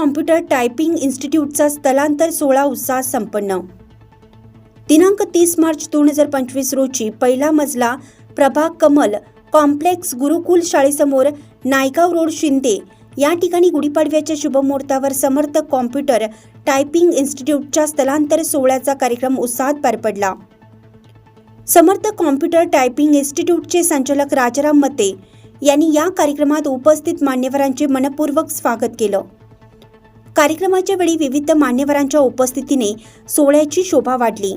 Computer typing इन्स्टिट्यूटचा स्थलांतर सोहळा उत्साह संपन्न. दिनांक तीस मार्च दोन हजार पंचवीस रोजी पहिला मजला प्रभाग कमल कॉम्प्लेक्स गुरुकुल शाळेसमोर नायगाव रोड शिंदे या ठिकाणी गुढीपाडव्याच्या शुभमुहूर्तावर समर्थ कॉम्प्युटर टायपिंग इन्स्टिट्यूटच्या स्थलांतर सोहळ्याचा कार्यक्रम उत्साहात पार पडला समर्थ कॉम्प्युटर टायपिंग इन्स्टिट्यूटचे संचालक राजाराम मते यांनी या कार्यक्रमात उपस्थित मान्यवरांचे मनपूर्वक स्वागत केलं. कार्यक्रमाच्या वेळी विविध मान्यवरांच्या उपस्थितीने सोहळ्याची शोभा वाढली.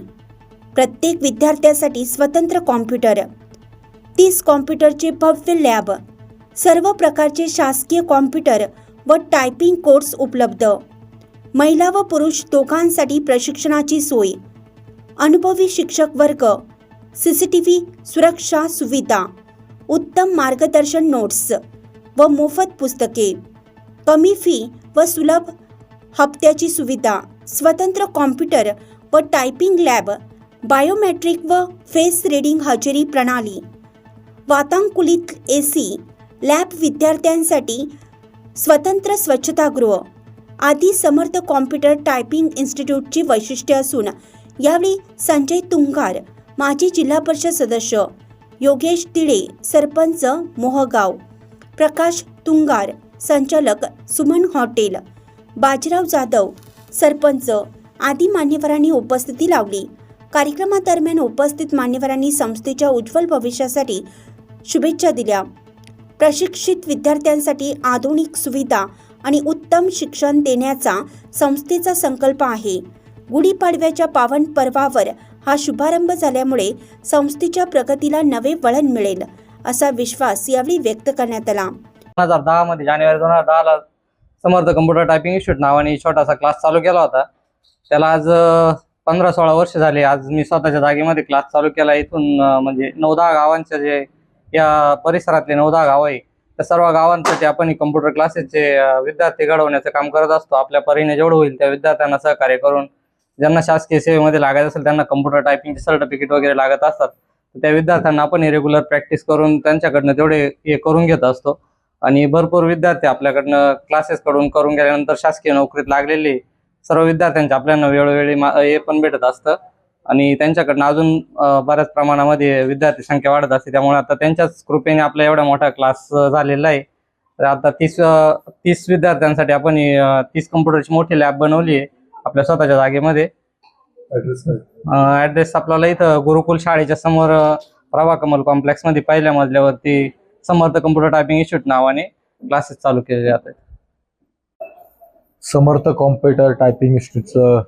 प्रत्येक विद्यार्थ्यासाठी स्वतंत्र कॉम्प्युटर तीस कॉम्प्युटरचे भव्य लॅब सर्व प्रकारचे शासकीय कॉम्प्युटर व टायपिंग कोर्स उपलब्ध. महिला व पुरुष दोघांसाठी प्रशिक्षणाची सोय. अनुभवी शिक्षक वर्ग सी सी टी व्ही सुरक्षा सुविधा उत्तम मार्गदर्शन नोट्स व मोफत पुस्तके. कमी फी व सुलभ हप्त्याची सुविधा स्वतंत्र कॉम्प्युटर व टायपिंग लॅब बायोमॅट्रिक व फेस रीडिंग हजेरी प्रणाली वातांकुलित ए सी लॅब विद्यार्थ्यांसाठी स्वतंत्र स्वच्छतागृह आदी समर्थ कॉम्प्युटर टायपिंग इन्स्टिट्यूटची वैशिष्ट्ये असून यावेळी संजय तुंगार माजी जिल्हा परिषद सदस्य योगेश तिळे सरपंच मोहगाव प्रकाश तुंगार संचालक सुमन हॉटेल बाजीराव जाधव सरपंच आदी मान्यवरांनी उपस्थिती लावली. कार्यक्रमादरम्यान उपस्थित मान्यवरांनी संस्थेच्या उज्ज्वल भविष्यासाठी शुभेच्छा दिल्या. प्रशिक्षित विद्यार्थ्यांसाठी आधुनिक सुविधा आणि उत्तम शिक्षण देण्याचा संस्थेचा संकल्प आहे. गुढीपाडव्याच्या पावन पर्वावर हा शुभारंभ झाल्यामुळे संस्थेच्या प्रगतीला नवे वळण मिळेल असा विश्वास यावेळी व्यक्त करण्यात आला. दोन हजार दहा मध्ये जानेवारी दोन हजार दहाला समर्थ कम्प्युटर टायपिंग इन्स्टिट्यूट नावाने छोटासा क्लास चालू केला होता. त्याला आज पंधरा सोळा वर्ष झाले. आज मी स्वतःच्या जागेमध्ये क्लास चालू केला. इथून म्हणजे नऊ दहा गावांचे जे या परिसरातले नऊ दहा गाव आहे त्या सर्व गावांसाठी आपण कम्प्युटर क्लासेसचे विद्यार्थी घडवण्याचं काम करत असतो आपल्या परीने जेवढं होईल त्या विद्यार्थ्यांना सहकार्य करून ज्यांना शासकीय सेवेमध्ये लागायचं असेल त्यांना कम्प्युटर टायपिंगचे सर्टिफिकेट वगैरे लागत असतात त्या विद्यार्थ्यांना आपण रेग्युलर प्रॅक्टिस करून त्यांच्याकडनं तेवढे हे करून घेत असतो. आणि भरपूर विद्यार्थी आपल्याकडनं क्लासेस कडून करून गेल्यानंतर शासकीय नोकरीत लागलेले सर्व विद्यार्थ्यांचे आपल्याला वेळोवेळी हे पण भेटत असतं. आणि त्यांच्याकडनं अजून बऱ्याच प्रमाणामध्ये विद्यार्थी संख्या वाढत असते. त्यामुळे आता त्यांच्याच कृपेने आपला एवढा मोठा क्लास झालेला आहे. तर आता तीस तीस विद्यार्थ्यांसाठी आपण तीस कम्प्युटरची मोठी लॅब बनवली आहे आपल्या स्वतःच्या जागेमध्ये. ऍड्रेस आपल्याला इथं गुरुकुल शाळेच्या समोर अं, प्रभा कमल कॉम्प्लेक्समध्ये पहिल्या मजल्यावरती समर्थ कम्प्युटर टायपिंग इन्स्टिट्यूट नावाने क्लासेस चालू केले जात आहेत. समर्थ कॉम्प्युटर टायपिंग इन्स्टिट्यूटचं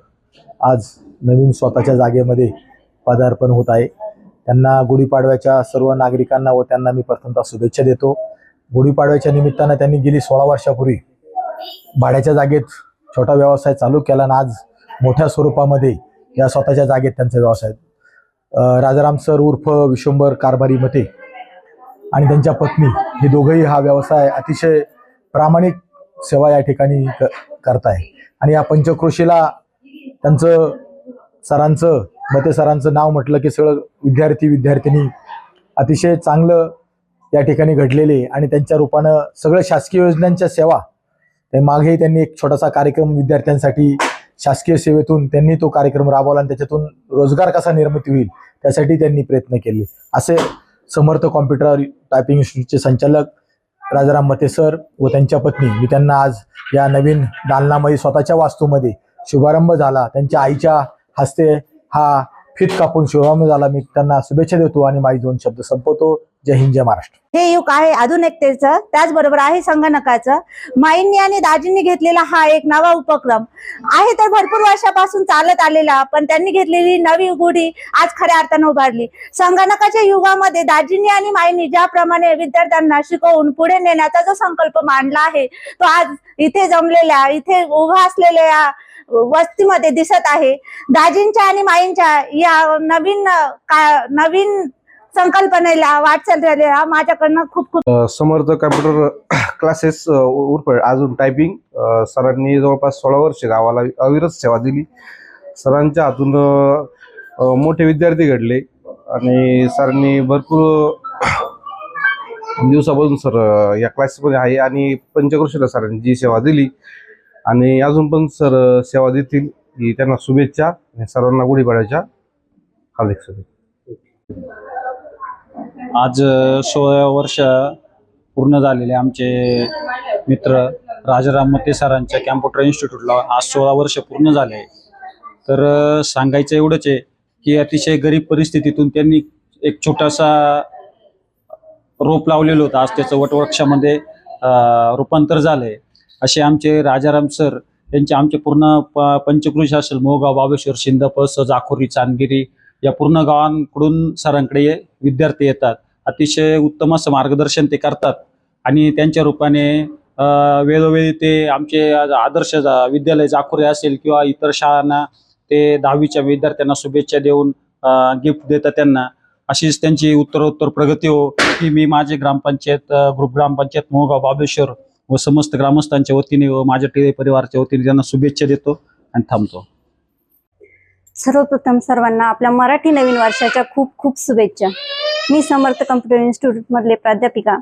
आज नवीन स्वतःच्या जागेमध्ये पदार्पण होत आहे. त्यांना गुढीपाडव्याच्या सर्व नागरिकांना व त्यांना मी प्रथमतः शुभेच्छा देतो. गुढीपाडव्याच्या निमित्तानं त्यांनी गेली सोळा वर्षापूर्वी भाड्याच्या जागेत छोटा व्यवसाय चालू केला आणि आज मोठ्या स्वरूपामध्ये या स्वतःच्या जागेत त्यांचा व्यवसाय. राजाराम सर उर्फ विश्वंभर कारभारी मते आणि त्यांच्या पत्नी हे दोघंही हा व्यवसाय अतिशय प्रामाणिक सेवा या ठिकाणी क करताय. आणि या पंचक्रोशीला त्यांचं सरांचं मते सरांचं नाव म्हटलं की सगळं विद्यार्थी विद्यार्थिनी अतिशय चांगलं या ठिकाणी घडलेले आणि त्यांच्या रूपानं सगळं शासकीय योजनांच्या सेवा. ते मागेही त्यांनी एक छोटासा कार्यक्रम विद्यार्थ्यांसाठी शासकीय सेवेतून त्यांनी तो कार्यक्रम राबवला आणि त्याच्यातून रोजगार कसा निर्मिती होईल त्यासाठी त्यांनी प्रयत्न केले. असे समर्थ कॉम्प्युटर टायपिंग इन्स्टिट्यूटचे संचालक राजाराम मते सर व त्यांच्या पत्नी. मी त्यांना आज या नवीन दालनामध्ये स्वतःच्या वास्तूमध्ये शुभारंभ झाला. त्यांच्या आईच्या हस्ते हा फित कापून शुभारंभ झाला. मी त्यांना शुभेच्छा देतो आणि माझे दोन शब्द संपवतो. जय हिंद जय महाराष्ट्र. हे युग आहे आधुनिकतेचं त्याचबरोबर आहे संगणकाचं. माईंनी आणि दाजींनी घेतलेला हा एक नवा उपक्रम. आहे तर भरपूर वर्षापासून चालत आलेला पण त्यांनी घेतलेली नवी गुढी आज खऱ्या अर्थानं उभारली. संगणकाच्या युगामध्ये दाजींनी आणि माईंनी ज्याप्रमाणे विद्यार्थ्यांना शिकवून पुढे नेण्याचा जो संकल्प मांडला आहे तो आज इथे जमलेल्या इथे उभा असलेल्या वस्तीमध्ये दिसत आहे. दाजींच्या आणि माईंच्या या नवीन का नवीन संकल्पनेला वाटचाल झालेला माझ्याकडनं खूप खूप समर्थ कम्प्युटर क्लासेस उर्फ अजून टायपिंग सरांनी जवळपास सोळा वर्ष गावाला अविरत सेवा दिली. सरांच्या हातून मोठे विद्यार्थी घडले आणि सरांनी भरपूर दिवसापासून सर या क्लासेसमध्ये आहे आणि पंचकृषीला सरांनी जी सेवा दिली. आणि अजून पण सर सेवा देतील ही त्यांना शुभेच्छा आणि सर्वांना गुढीपाड्याच्या हार्दिक शुभेच्छा. आज सोळा वर्ष पूर्ण झालेले आमचे मित्र राजाराम मते सरांच्या कॅम्प्युटर इन्स्टिट्यूटला आज सोळा वर्ष पूर्ण झाले. तर सांगायचं एवढंच आहे की अतिशय गरीब परिस्थितीतून त्यांनी एक छोटासा रोप लावलेलं होतं. आज त्याचं वटवृक्षामध्ये रूपांतर झालंय. असे आमचे राजाराम सर त्यांचे आमचे पूर्ण प पंचकृषी असेल मोगाव बाबेश्वर शिंदपस जाखोरी चांदगिरी या पूर्ण गावांकडून सरांकडे विद्यार्थी येतात. अतिशय उत्तम असं मार्गदर्शन ते करतात. आणि त्यांच्या रूपाने वेळोवेळी ते आमचे आदर्श विद्यालय जाखुरे असेल किंवा इतर शाळांना ते दहावीच्या विद्यार्थ्यांना शुभेच्छा देऊन गिफ्ट देतात त्यांना. अशीच त्यांची उत्तरोत्तर प्रगती हो की मी माझे ग्रामपंचायत ग्रुप ग्रामपंचायत मोहगाव बाबेश्वर व समस्त ग्रामस्थांच्या वतीने व माझ्या टिळे परिवाराच्या वतीने त्यांना शुभेच्छा देतो आणि थांबतो. सर्वप्रथम सर्वांना आपल्या मराठी नवीन वर्षाच्या खूप खूप शुभेच्छा. मी समर्थ कम्प्युटर इन्स्टिट्यूटमधले प्राध्यापिका.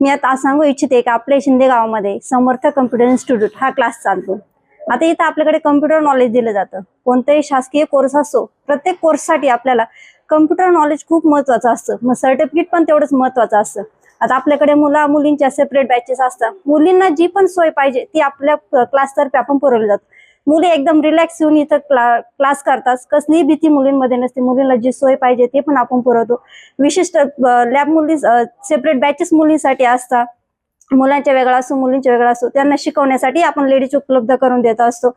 मी आता सांगू इच्छिते की आपल्या शिंदे गावामध्ये समर्थ कम्प्युटर इन्स्टिट्यूट हा क्लास चालतो. आता इथं आपल्याकडे कम्प्युटर नॉलेज दिलं जातं. कोणताही शासकीय कोर्स असो प्रत्येक कोर्ससाठी आपल्याला कम्प्युटर नॉलेज खूप महत्त्वाचं असतं. मग सर्टिफिकेट पण तेवढंच महत्वाचं असतं. आता आपल्याकडे मुला मुलींच्या सेपरेट बॅचेस असतात. मुलींना जी पण सोय पाहिजे ती आपल्या क्लासतर्फे आपण पुरवली जातो. मुली एकदम रिलॅक्स येऊन इथं क्ला क्लास करतात. कसलीही भीती मुलींमध्ये नसते. मुलींना जी सोय पाहिजे ते पण आपण पुरवतो. विशिष्ट लॅब मुली सेपरेट बॅचेस मुलींसाठी असतात. मुलांच्या वेगळा असो मुलींच्या वेगळा असो त्यांना शिकवण्यासाठी आपण लेडीज उपलब्ध करून देत असतो.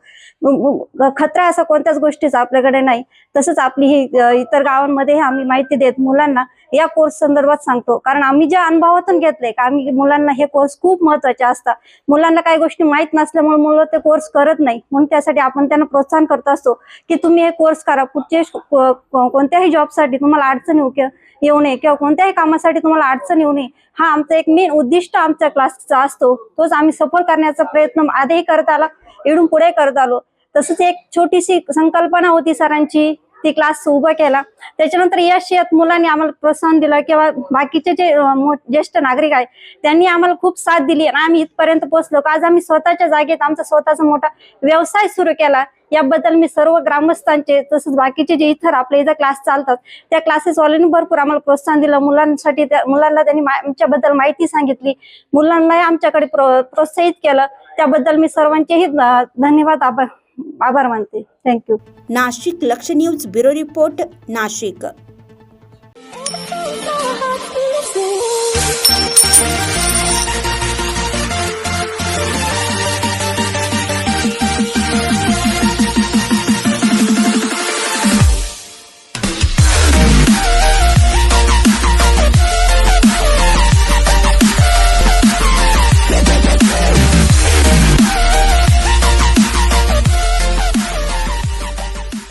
खतरा असा कोणत्याच गोष्टीचा आपल्याकडे नाही. तसंच आपली ही इतर गावांमध्ये हे आम्ही माहिती देत मुलांना या कोर्स संदर्भात सांगतो. कारण आम्ही ज्या अनुभवातून घेतले का आम्ही मुलांना हे कोर्स खूप महत्त्वाचे असतात. मुलांना काही गोष्टी माहीत नसल्यामुळे मुलं ते कोर्स करत नाही. म्हणून त्यासाठी आपण त्यांना प्रोत्साहन करत असतो की तुम्ही हे कोर्स करा. पुढचे कोणत्याही जॉबसाठी तुम्हाला अडचण येऊ नये किंवा कोणत्याही कामासाठी तुम्हाला अडचण येऊ नये. हा आमचा एक मेन उद्दिष्ट आमच्या क्लासचा असतो. तोच आम्ही सफल करण्याचा प्रयत्न आधीही करत आला इडून पुढे करत आलो. तसंच एक छोटीशी संकल्पना होती सरांची. ती क्लास उभा केला. त्याच्यानंतर यश येत मुलांनी आम्हाला प्रोत्साहन दिलं किंवा बाकीचे जे ज्येष्ठ नागरिक आहे त्यांनी आम्हाला खूप साथ दिली. आणि आम्ही इथपर्यंत पोहोचलो. का आज आम्ही स्वतःच्या जागेत आमचा स्वतःचा मोठा व्यवसाय सुरू केला. याबद्दल मी सर्व ग्रामस्थांचे तसंच बाकीचे जे इतर आपल्या इथं क्लास चालतात त्या क्लासेसवाल्यांनी भरपूर आम्हाला प्रोत्साहन दिलं. मुलांसाठी त्या मुलांना त्यांनी आमच्याबद्दल माहिती सांगितली. मुलांनाही आमच्याकडे प्रो प्रोत्साहित केलं. त्याबद्दल मी सर्वांचेही धन्यवाद आभार आभार मानते. थँक्यू नाशिक लक्ष न्यूज ब्युरो रिपोर्ट नाशिक.